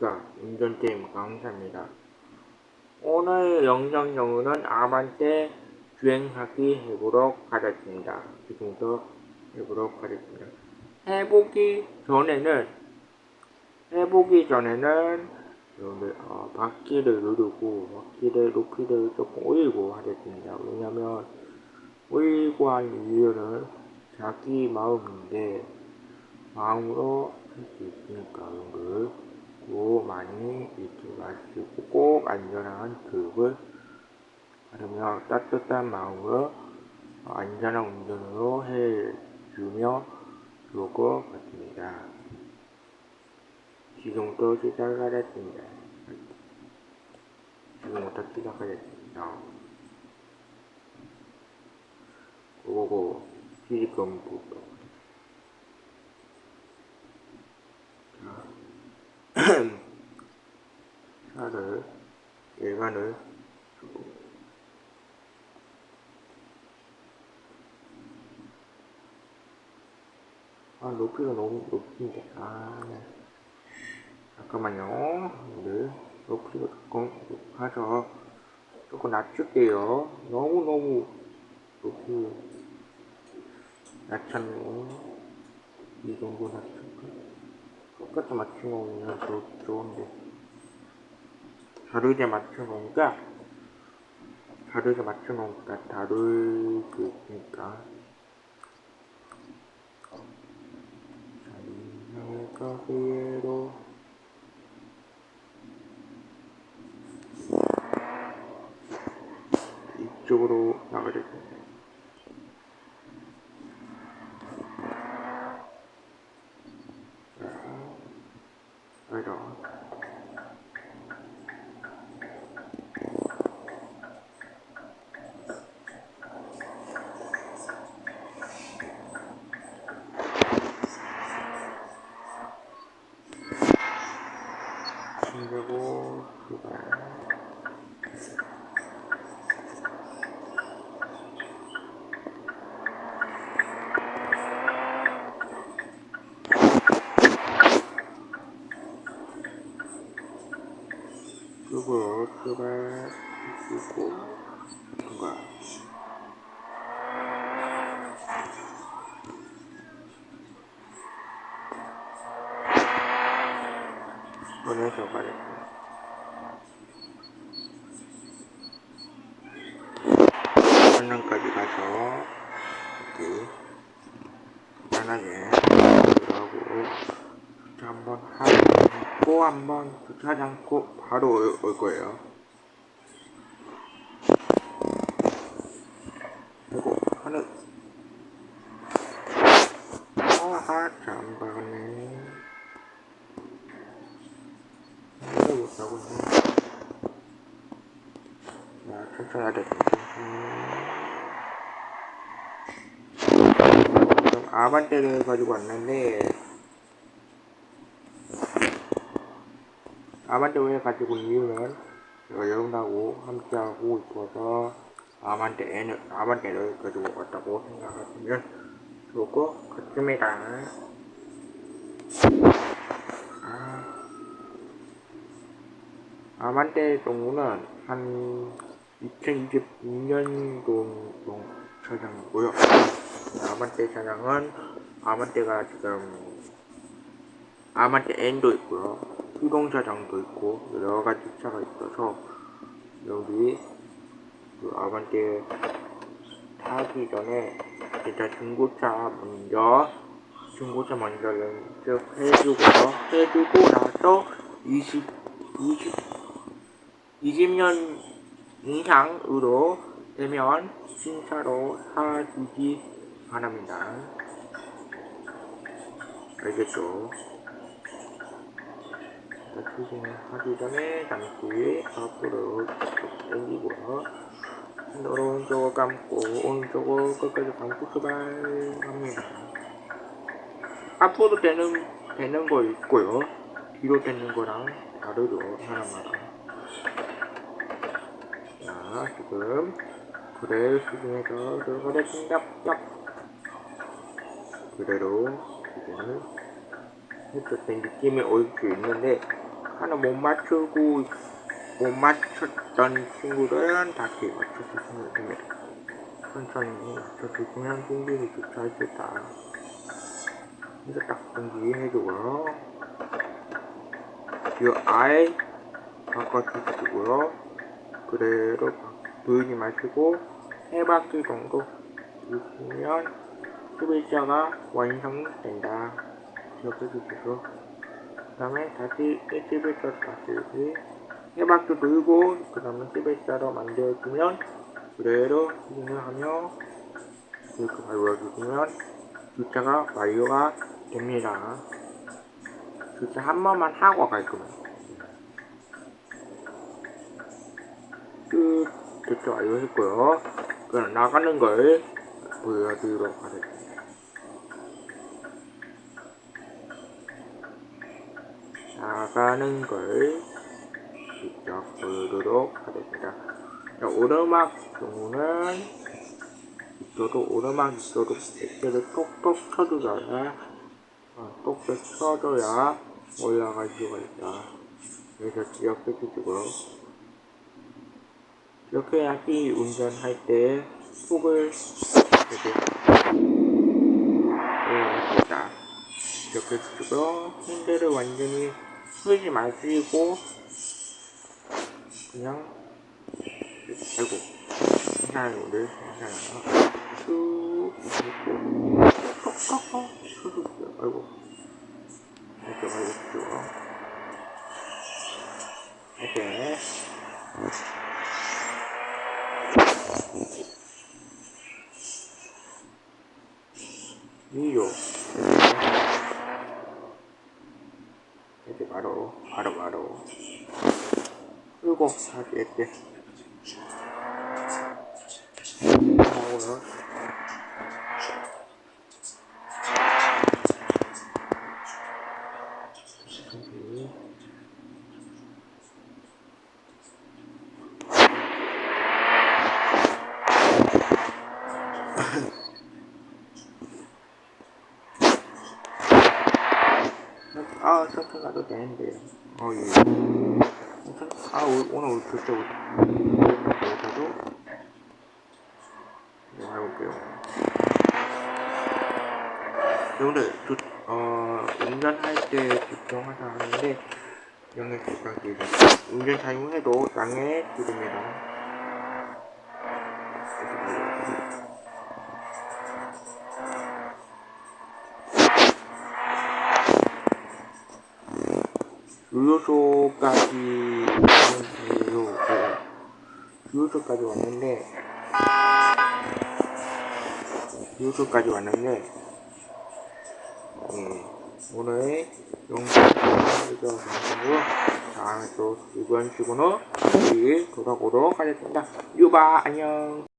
자, 운전게임 강사입니다. 오늘 영상 영어는 아반떼 주행하기 해보도록 하겠습니다. 지금부터 해보도록 하겠습니다. 해보기 전에는, 해보기 전에는, 여러분들, 어, 바퀴를 누르고, 바퀴를 높이를 조금 올리고 하겠습니다. 왜냐면, 올리고 한 이유는 자기 마음인데, 마음으로 할 수 있으니까, 여러분들. 고 많이 잊지 마시고 꼭 안전한 교육을 하려며 따뜻한 마음으로 안전한 운전으로 해주며 좋을 것 같습니다. 지금부터 시작하겠습니다. 지금부터 시작하겠습니다. 고고 지금부터 차를 일반을 주고. 아 높이가 너무 높은데. 아 네. 잠깐만요. 네 높이가 조금 높아서 조금 낮출게요. 너무너무 높이 낮췄네 이 정도 낮출까? 똑같이 맞춰놓으면 좋, 좋은데 다르게 맞춰놓으니까 다르게 맞춰놓으니까 다르게 있으니까. 자리가 후회로. 이쪽으로 나가겠습니다 알죠? 그리고 출발 그리고 출발 그리고 통과 보내서 가겠습니다 한양까지 가서 이렇게 들어가고 주차 한번 하고 한번 주차하지 않고 바로 올, 올 거예요. 그리고 하늘 아하 참 박았네 하늘 못 가고 있네 자 천천히 하자 지금 아반떼를 가지고 왔는데. 아반떼 왜 가지고 온 이유는 여러분하고 함께하고 있어서 아반떼 아반떼를 가지고 왔다고 생각하시면 좋을 것 같습니다. 아, 아반떼 종류는 한 2022년도 종 차량이고요. 아반떼 차량은 아반떼가 지금 아반떼 N도 있고요. 수동차장도 있고 여러 가지 차가 있어서 여기 그 아반떼 타기 전에 일단 중고차 먼저 중고차 먼저 연습해주고요. 해주고 나서 20 20 20년 이상으로 되면 신차로 사주기 바랍니다. 알겠죠? 추진하기 전에 잠시 앞으로 당기고요. 오른쪽을 감고 오른쪽을 끝까지 감고 출발합니다. 앞으로 되는 되는 거 있고요. 뒤로 되는 거랑 다르죠 하나마다. 자 지금 그래 수준에서 들어가겠습니다. 딱 그대로 지금 했었던 느낌이 올 수 있는데 하나 못 맞추고 못 맞췄던 친구들은 다시 맞춰주시면 됩니다. 천천히 맞춰주시면 승진이 좋다 있다. 이거 딱 정지해주고요. 이 아이 바꿔주시고요. 그대로 보이지 마시고 세 바퀴 정도 주시면 11자가 완성된다. 기억해 주시고 그 다음에 다시 11자 다시 세 바퀴 돌고 그 다음에 11자로 만들어주면 그대로 진행을 하며 이렇게 밟아주시면 주차가 완료가 됩니다. 주차 한 번만 하고 갈 겁니다. 끝 주차 완료했고요. 그럼 나가는 걸 보여드리도록 하겠습니다. 나가는 걸 직접 보여드리도록 하겠습니다. 자, 오르막 경우는 있어도 오르막 있어도 액체를 똑똑 쳐줘야 어, 똑똑 쳐줘야 올라갈 수가 있다. 그래서 기억해 주시고요. 이렇게 해야지 운전할 때 속을 이렇게 있다. 이렇게 주시고요. 핸들을 완전히 풀지 마시고 그냥 아이고 오늘 괜찮아요 쭉 이렇게 톡톡톡 쳐주세요 아이고 이렇게 말해주죠 이렇게 위로 이렇게 바로 바로 바로 그리고 다시 이렇게 하고요 여기 아, 천천히 가도 되는데요. 어, 예. 아, 오- 올 글자 못해도 네, 해볼게요. 여러분들, 조, 어, 운전할 때 집중하자 하는데, 양해 부탁드립니다. 운전 잘못해도 양해 드립니다. 유효소까지 왔는데요. 유효소까지 왔는데 유효소까지 왔는데 예, 오늘 영상을 감사하고 다음에 또 이번 시간으로 다시 돌아오도록 하겠습니다. 유바 안녕.